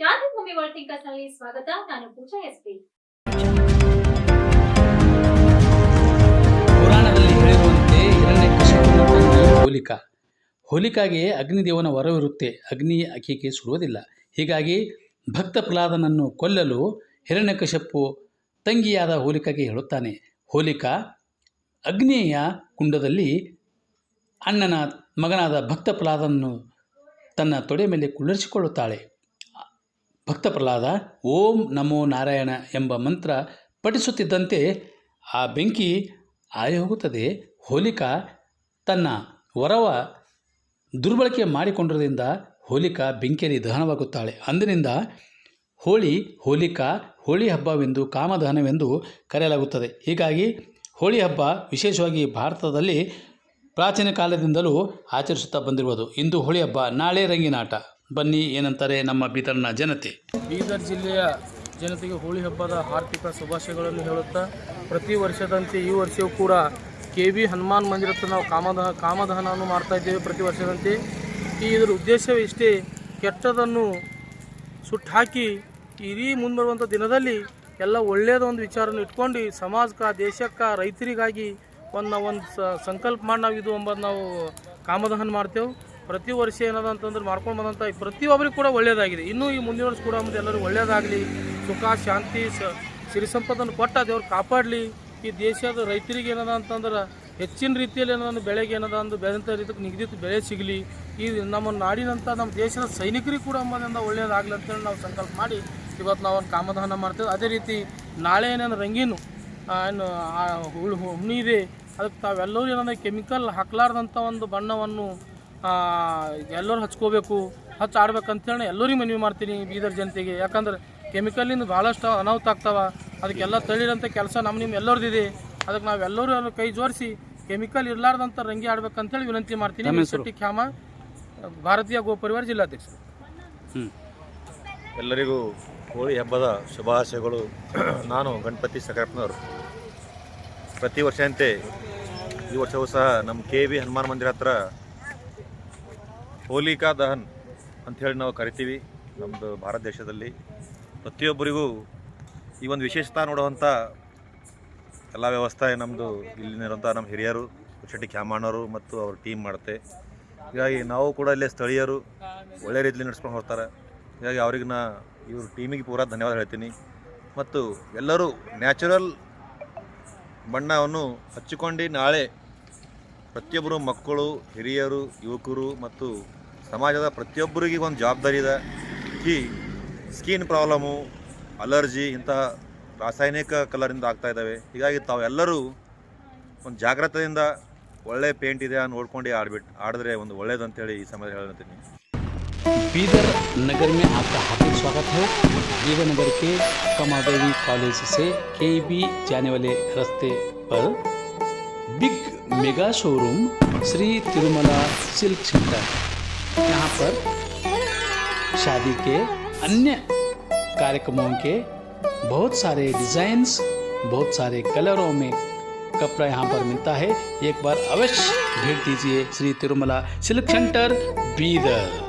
ಕ್ರಾಂತಿಭೂಮಿ world ಥಿಂಕರ್ಸ್ನಲ್ಲಿ ಸ್ವಾಗತ. ನಾನು ಪೂಜಾ SP ಪುರಾಣದಲ್ಲಿ ಹೇಳಿರುವಂತೆ ಹಿರಣ್ಯಕಶಿಪುವಿನ ತಂಗಿ ಹೋಲಿಕಾ. ಹೋಲಿಕಾಗೆ ಅಗ್ನಿದೇವನ ವರವಿರುತ್ತೆ. ಅಗ್ನಿ ಆಕೆಗೆ ಸುಡುವುದಿಲ್ಲ. ಹೀಗಾಗಿ ಭಕ್ತ ಪ್ರಹ್ಲಾದನನ್ನು ಕೊಲ್ಲಲು ಹಿರಣ್ಯಕಶಪ್ಪು ತಂಗಿಯಾದ ಹೋಲಿಕಾಗೆ ಹೇಳುತ್ತಾನೆ. ಹೋಲಿಕಾ, ಅಗ್ನಿಯ ಕುಂಡದಲ್ಲಿ ಅಣ್ಣನ ಮಗನಾದ ಭಕ್ತ ಪ್ರಹ್ಲಾದನನ್ನು ತನ್ನ ತೊಡೆ ಮೇಲೆ ಕುಳ್ಳರಿಸಿಕೊಳ್ಳುತ್ತಾಳೆ. ಭಕ್ತ ಪ್ರಹ್ಲಾದ ಓಂ ನಮೋ ನಾರಾಯಣ ಎಂಬ ಮಂತ್ರ ಪಠಿಸುತ್ತಿದ್ದಂತೆ ಆ ಬೆಂಕಿ ಆಯೋಗುತ್ತದೆ ಹೋಗುತ್ತದೆ ಹೋಲಿಕಾ ತನ್ನ ವರವ ದುರ್ಬಳಕೆ ಮಾಡಿಕೊಂಡಿರೋದ್ರಿಂದ ಹೋಲಿಕಾ ಬೆಂಕಿಯಲ್ಲಿ ದಹನವಾಗುತ್ತಾಳೆ. ಅಂದಿನಿಂದ ಹೋಳಿ ಹೋಲಿಕಾ, ಹೋಳಿ ಹಬ್ಬವೆಂದು ಕಾಮದಹನವೆಂದು ಕರೆಯಲಾಗುತ್ತದೆ. ಹೀಗಾಗಿ ಹೋಳಿ ಹಬ್ಬ ವಿಶೇಷವಾಗಿ ಭಾರತದಲ್ಲಿ ಪ್ರಾಚೀನ ಕಾಲದಿಂದಲೂ ಆಚರಿಸುತ್ತಾ ಬಂದಿರುವುದು. ಇಂದು ಹೋಳಿ ಹಬ್ಬ, ನಾಳೆ ರಂಗಿನಾಟ. ಬನ್ನಿ, ಏನಂತಾರೆ ನಮ್ಮ ಬೀದರ್ನ ಜನತೆ. ಬೀದರ್ ಜಿಲ್ಲೆಯ ಜನತೆಗೆ ಹೋಳಿ ಹಬ್ಬದ ಆರ್ಥಿಕ ಶುಭಾಶಯಗಳನ್ನು ಹೇಳುತ್ತಾ, ಪ್ರತಿ ವರ್ಷದಂತೆ ಈ ವರ್ಷವೂ ಕೂಡ ಕೆ ವಿ ಹನುಮಾನ್ ಮಂದಿರತ್ತ ನಾವು ಕಾಮದಹ, ಕಾಮದಹನವನ್ನು ಮಾಡ್ತಾ ಇದ್ದೇವೆ ಪ್ರತಿ ವರ್ಷದಂತೆ. ಈ ಇದರ ಉದ್ದೇಶವೇ ಇಷ್ಟೇ, ಕೆಟ್ಟದನ್ನು ಸುಟ್ಟು ಹಾಕಿ ಇಡೀ ಮುಂಬರುವಂಥ ದಿನದಲ್ಲಿ ಎಲ್ಲ ಒಳ್ಳೆಯದ ಒಂದು ವಿಚಾರವನ್ನು ಇಟ್ಕೊಂಡು ಸಮಾಜಕ್ಕೆ, ದೇಶಕ್ಕೆ, ರೈತರಿಗಾಗಿ ಒಂದು ಒಂದು ಸಂಕಲ್ಪ ಮಾಡಿ ನಾವು ಇದು ಎಂಬುದು ನಾವು ಕಾಮದಹನ ಮಾಡ್ತೇವೆ. ಪ್ರತಿ ವರ್ಷ ಏನದ ಅಂತಂದ್ರೆ ಮಾಡ್ಕೊಂಡು ಬಂದಂಥ ಪ್ರತಿಯೊಬ್ಬರಿಗೂ ಕೂಡ ಒಳ್ಳೆಯದಾಗಿದೆ ಇನ್ನೂ ಈ ಮುಂದಿನ ವರ್ಷ ಕೂಡ ಮುಂದೆ ಎಲ್ಲರೂ ಒಳ್ಳೆಯದಾಗಲಿ ಸುಖ, ಶಾಂತಿ ಸಿರಿ ಸಂಪತ್ತನ್ನು ಕೊಟ್ಟ ದೇವ್ರು ಕಾಪಾಡಲಿ. ಈ ದೇಶದ ರೈತರಿಗೆ ಏನದ ಅಂತಂದ್ರೆ ಹೆಚ್ಚಿನ ರೀತಿಯಲ್ಲಿ ಏನದ ಬೆಳೆಗೆ ಏನದ ಅಂದು ಬೆಳೆದಂಥ ರೀತಿಗೆ ನಿಗದಿತ ಬೆಳೆ ಸಿಗಲಿ. ಈ ನಮ್ಮ ನಾಡಿನಂಥ ನಮ್ಮ ದೇಶದ ಸೈನಿಕರಿಗೆ ಕೂಡ ಅಂಬೋದ್ರಿಂದ ಒಳ್ಳೆಯದಾಗಲಿ ಅಂತೇಳಿ ನಾವು ಸಂಕಲ್ಪ ಮಾಡಿ ಇವತ್ತು ನಾವು ಒಂದು ಕಾಮಧಾನ ಮಾಡ್ತೇವೆ. ಅದೇ ರೀತಿ ನಾಳೆ ಏನೇನು ರಂಗೀನು ಏನು ಹುಳಿ ಹುಳು ಹುಣ್ಣಿ ಇದೆ. ಅದಕ್ಕೆ ತಾವೆಲ್ಲರೂ ಏನಂದ್ರೆ ಕೆಮಿಕಲ್ ಹಾಕ್ಲಾರ್ದಂಥ ಒಂದು ಬಣ್ಣವನ್ನು ಎಲ್ಲರೂ ಹಚ್ಕೋಬೇಕು ಹಚ್ಚಿ ಆಡ್ಬೇಕಂತೇಳಿ ಎಲ್ಲರಿಗೂ ಮನವಿ ಮಾಡ್ತೀನಿ ಬೀದರ್ ಜನತೆಗೆ. ಯಾಕಂದ್ರೆ ಕೆಮಿಕಲಿಂದ ಭಾಳಷ್ಟು ಅನಾಹುತ ಆಗ್ತಾವ. ಅದಕ್ಕೆಲ್ಲ ತಳಿರಂಥ ಕೆಲಸ ನಮ್ಮ ನಿಮ್ಮ ಎಲ್ಲರದಿದೆ. ಅದಕ್ಕೆ ನಾವೆಲ್ಲರೂ ಅದನ್ನ ಕೈ ಜೋಡಿಸಿ ಕೆಮಿಕಲ್ ಇರಲಾರ್ದಂಥ ರಂಗಿ ಆಡ್ಬೇಕಂತೇಳಿ ವಿನಂತಿ ಮಾಡ್ತೀನಿ? ಶೆಟ್ಟಿ ಖ್ಯಾಮ ಭಾರತೀಯ ಗೋಪರಿವಾರ ಜಿಲ್ಲಾಧ್ಯಕ್ಷರು. ಹ್ಞೂ ಎಲ್ಲರಿಗೂ ಹೋಳಿ ಹಬ್ಬದ ಶುಭಾಶಯಗಳು. ನಾನು ಗಣಪತಿ ಸಕರಪ್ಪನವರು. ಪ್ರತಿ ವರ್ಷದಂತೆ ಈ ವರ್ಷವೂ ಸಹ ನಮ್ಮ ಕೆ ವಿ ಹನುಮಾನ್ ಮಂದಿರ ಹತ್ರ ಹೋಲಿಕಾ ದಹನ್ ಅಂಥೇಳಿ ನಾವು ಕರಿತೀವಿ ನಮ್ಮದು ಭಾರತ ದೇಶದಲ್ಲಿ. ಪ್ರತಿಯೊಬ್ಬರಿಗೂ ಈ ಒಂದು ವಿಶೇಷತಾ ನೋಡುವಂಥ ಎಲ್ಲ ವ್ಯವಸ್ಥೆ ನಮ್ಮದು ಇಲ್ಲಿನಿರುವಂಥ ನಮ್ಮ ಹಿರಿಯರು, ಶೆಟ್ಟಿ ಕ್ಯಾಮಣ್ಣವರು ಮತ್ತು ಅವ್ರ ಟೀಮ್ ಮಾಡುತ್ತೆ. ಹೀಗಾಗಿ ನಾವು ಕೂಡ ಇಲ್ಲೇ ಸ್ಥಳೀಯರು ಒಳ್ಳೆ ರೀತಿಯಲ್ಲಿ ನಡೆಸ್ಕೊಂಡು ಹೋಗ್ತಾರೆ. ಹೀಗಾಗಿ ಅವ್ರಿಗೆ ನಾ ಇವ್ರ ಟೀಮಿಗೆ ಪೂರಾ ಧನ್ಯವಾದ ಹೇಳ್ತೀನಿ. ಮತ್ತು ಎಲ್ಲರೂ ನ್ಯಾಚುರಲ್ ಬಣ್ಣವನ್ನು ಹಚ್ಚಿಕೊಂಡು ನಾಳೆ ಪ್ರತಿಯೊಬ್ಬರು ಮಕ್ಕಳು, ಹಿರಿಯರು, ಯುವಕರು ಮತ್ತು ಸಮಾಜದ ಪ್ರತಿಯೊಬ್ಬರಿಗೆ ಒಂದು ಜವಾಬ್ದಾರಿ ಇದೆ ಈ ಸ್ಕಿನ್ ಪ್ರಾಬ್ಲಮು ಅಲರ್ಜಿ ಇಂತಹ ರಾಸಾಯನಿಕ ಕಲರಿಂದ ಆಗ್ತಾ ಇದ್ದಾವೆ ಹೀಗಾಗಿ ತಾವೆಲ್ಲರೂ ಒಂದು ಜಾಗ್ರತೆಯಿಂದ ಒಳ್ಳೆ ಪೇಂಟ್ ಇದೆ ನೋಡ್ಕೊಂಡು ಆಡ್ಬಿಟ್ಟು ಆಡಿದ್ರೆ ಒಂದು ಒಳ್ಳೇದು ಅಂತೇಳಿ ಈ ಸಮಯದಲ್ಲಿ ಹೇಳ್ತೀನಿ बीदर नगर में आपका हार्दिक स्वागत है बीदर नगर के कमादेवी कॉलेज से के बी जाने वाले रास्ते पर big mega showroom Shri Tirumala silk centre यहाँ पर शादी के अन्य कार्यक्रमों के बहुत सारे डिज़ाइंस बहुत सारे कलरों में कपड़ा यहाँ पर मिलता है। एक बार अवश्य भेंट दीजिए श्री तिरुमला सिल्क सेंटर बीदर